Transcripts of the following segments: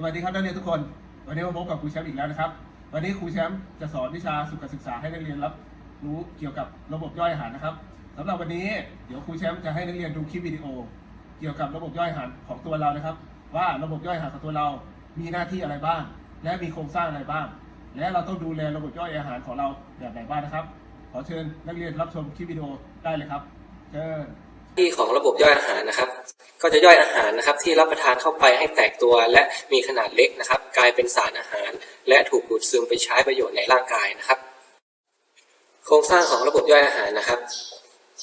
สวัสดีครับนักเรียนทุกคน วันนี้มาพบกับครูแชมป์อีกแล้วนะครับ วันนี้ครูแชมป์จะสอนวิชาสุขศึกษาให้นักเรียนรับรู้เกี่ยวกับระบบย่อยอาหารนะครับสำหรับวันนี้เดี๋ยวครูแชมป์จะให้นักเรียนดูคลิปวิดีโอ เกี่ยวกับระบบย่อยอาหารของตัวเรานะครับ ว่าระบบย่อยอาหารของตัวเรา มีหน้าที่อะไรบ้าง และมีโครงสร้างอะไรบ้าง และเราต้องดูแลระบบย่อยอาหารของเราแบบไหนบ้างนะครับ ขอเชิญนักเรียนรับชมคลิปวิดีโอได้เลยครับ เชิญที่ของระบบย่อยอาหารนะครับ ก็จะย่อยอาหารนะครับที่รับประทานเข้าไปให้แตกตัวและมีขนาดเล็กนะครับ กลายเป็นสารอาหาร และถูกดูดซึมไปใช้ประโยชน์ในร่างกายนะครับ โครงสร้างของระบบย่อยอาหารนะครับ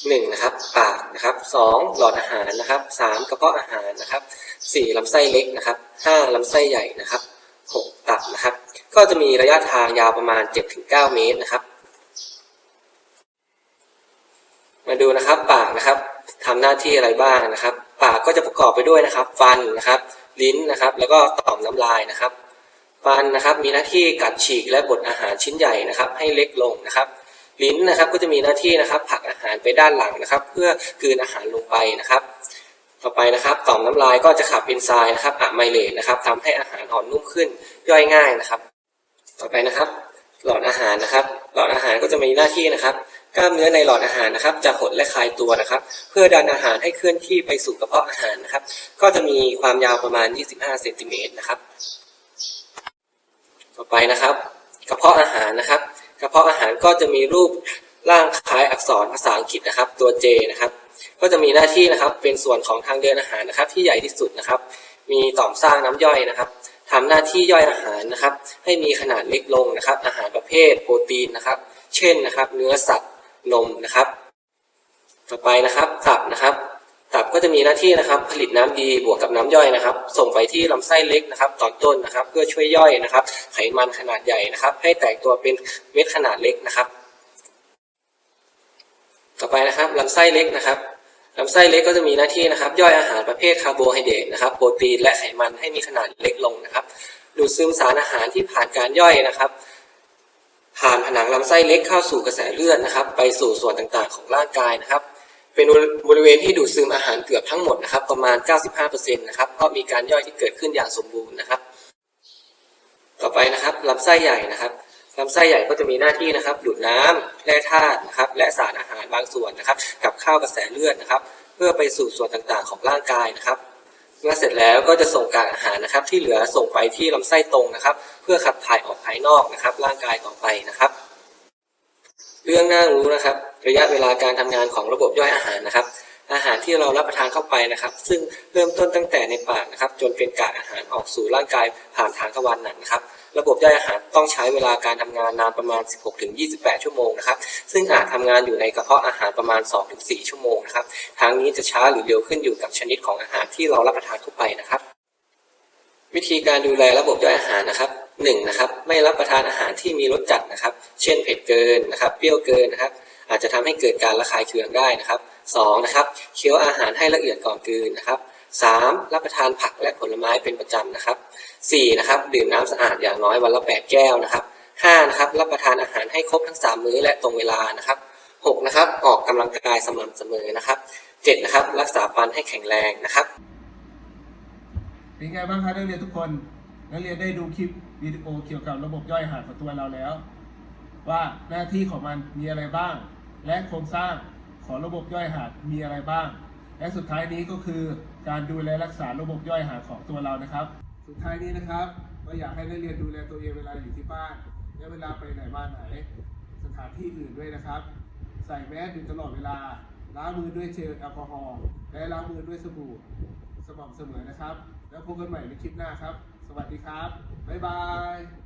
หนึ่งนะครับปากนะครับสองหลอดอาหารนะครับสามกระเพาะอาหารนะครับสี่ลำไส้เล็กนะครับห้าลำไส้ใหญ่นะครับหกตับนะครับ ก็จะมีระยะทางยาวประมาณ7-9เมตรนะครับ มาดูนะครับปากนะครับทำหน้าที่อะไรบ้างนะครับ ปากก็จะประกอบไปด้วยนะครับ ฟันนะครับ ลิ้นนะครับ แล้วก็ต่อมน้ำลายนะครับ ฟันนะครับมีหน้าที่กัดฉีกและบดอาหารชิ้นใหญ่นะครับ ให้เล็กลงนะครับลิ้นนะครับก็จะมีหน้าที่นะครับผลักอาหารไปด้านหลังนะครับ เพื่อกลืนอาหารลงไปนะครับ ต่อไปนะครับต่อมน้ำลายก็จะขับเอนไซม์นะครับอะไมเลตนะครับทำให้อาหารอ่อนนุ่มขึ้นย่อยง่ายนะครับ ต่อไปนะครับ หลอดอาหารนะครับ หลอดอาหารก็จะมีหน้าที่นะครับ กล้ามเนื้อในหลอดอาหารนะครับ จะหดและคลายตัวนะครับ เพื่อดันอาหารให้เคลื่อนที่ไปสู่กระเพาะอาหารนะครับ ก็จะมีความยาวประมาณ 25เซนติเมตรนะครับ ต่อไปนะครับ กระเพาะอาหารนะครับ กระเพาะอาหารก็จะมีรูปร่างคล้ายอักษรภาษาอังกฤษนะครับ ตัว J นะครับ ก็จะมีหน้าที่นะครับ เป็นส่วนของทางเดินอาหารนะครับ ที่ใหญ่ที่สุดนะครับ มีต่อมสร้างน้ำย่อยนะครับทำหน้าที่ย่อยอาหารนะครับ ให้มีขนาดเล็กลงนะครับ อาหารประเภทโปรตีนนะครับ เช่นนะครับ เนื้อสัตว์ นมนะครับ ต่อไปนะครับตับนะครับ ตับก็จะมีหน้าที่นะครับ ผลิตน้ำดีบวกกับน้ำย่อยนะครับ ส่งไปที่ลำไส้เล็กนะครับ ตอนต้นนะครับ เพื่อช่วยย่อยนะครับ ไขมันขนาดใหญ่นะครับ ให้แตกตัวเป็นเม็ดขนาดเล็กนะครับ ต่อไปนะครับลำไส้เล็กนะครับลำไส้เล็กก็จะมีหน้าที่นะครับ ย่อยอาหารประเภทคาร์โบไฮเดรตนะครับ โปรตีนและไขมันให้มีขนาดเล็กลงนะครับ ดูดซึมสารอาหารที่ผ่านการย่อยนะครับ ผ่านผนังลำไส้เล็กเข้าสู่กระแสเลือดนะครับ ไปสู่ส่วนต่างๆของร่างกายนะครับ เป็นบริเวณที่ดูดซึมอาหารเกือบทั้งหมดนะครับ ประมาณ 95%นะครับเพราะมีการย่อยที่เกิดขึ้นอย่างสมบูรณ์นะครับ ต่อไปนะครับลำไส้ใหญ่นะครับลำไส้ใหญ่ก็จะมีหน้าที่นะครับ ดูดน้ำแร่ธาตุนะครับ และสารอาหารบางส่วนนะครับกับเข้ากระแสเลือดนะครับ เพื่อไปสู่ส่วนต่างๆของร่างกายนะครับ เมื่อเสร็จแล้วก็จะส่งกากอาหารนะครับ ที่เหลือส่งไปที่ลำไส้ตรงนะครับ เพื่อขับถ่ายออกภายนอกนะครับ ร่างกายต่อไปนะครับ เรื่องน่ารู้นะครับ ระยะเวลาการทำงานของระบบย่อยอาหารนะครับ อาหารที่เรารับประทานเข้าไปนะครับ ซึ่งเริ่มต้นตั้งแต่ในปากนะครับ จนเป็นกากอาหารออกสู่ร่างกายผ่านทางทวารหนักนะครับ ระบบย่อยอาหารต้องใช้เวลาการทำงานนานประมาณ 16-28 ชั่วโมงนะครับ ซึ่งอาจทำงานอยู่ในกระเพาะอาหารประมาณ 2-4 ชั่วโมงนะครับทางนี้จะช้าหรือเร็วขึ้นอยู่กับชนิดของอาหารที่เรารับประทานเข้าไปนะครับ วิธีการดูแลระบบย่อยอาหารนะครับหนึ่งนะครับไม่รับประทานอาหารที่มีรสจัดนะครับ เช่นเผ็ดเกินนะครับ เปรี้ยวเกินนะครับ อาจจะทำให้เกิดการระคายเคืองได้นะครับ สองนะครับเคี้ยวอาหารให้ละเอียดก่อนกลืนนะครับสามรับประทานผักและผลไม้เป็นประจำนะครับสี่นะครับดื่มน้ำสะอาดอย่างน้อยวันละแปดแก้วนะครับห้านะครับรับประทานอาหารให้ครบทั้งสามมื้อและตรงเวลานะครับหกนะครับออกกำลังกายสม่ำเสมอนะครับเจ็ดนะครับรักษาฟันให้แข็งแรงนะครับเป็นไงบ้างครับนักเรียนทุกคนนักเรียนได้ดูคลิปวิดีโอเกี่ยวกับระบบย่อยอาหารของตัวเราแล้ว ว่าหน้าที่ของมันมีอะไรบ้าง และโครงสร้าง ของระบบย่อยอาหารมีอะไรบ้าง และสุดท้ายนี้ก็คือการดูแลรักษาระบบย่อยอาหารของตัวเรานะครับ สุดท้ายนี้นะครับก็อยากให้นักเรียนดูแลตัวเองเวลาอยู่ที่บ้านและเวลาไปไหนมาไหน สถานที่อื่นด้วยนะครับ ใส่แมสอยู่ตลอดเวลาล้างมือด้วยเจลแอลกอฮอล์และล้างมือด้วยสบู่สม่ำเสมอนะครับ แล้วพบกันใหม่ในคลิปหน้าครับ สวัสดีครับ บ๊ายบาย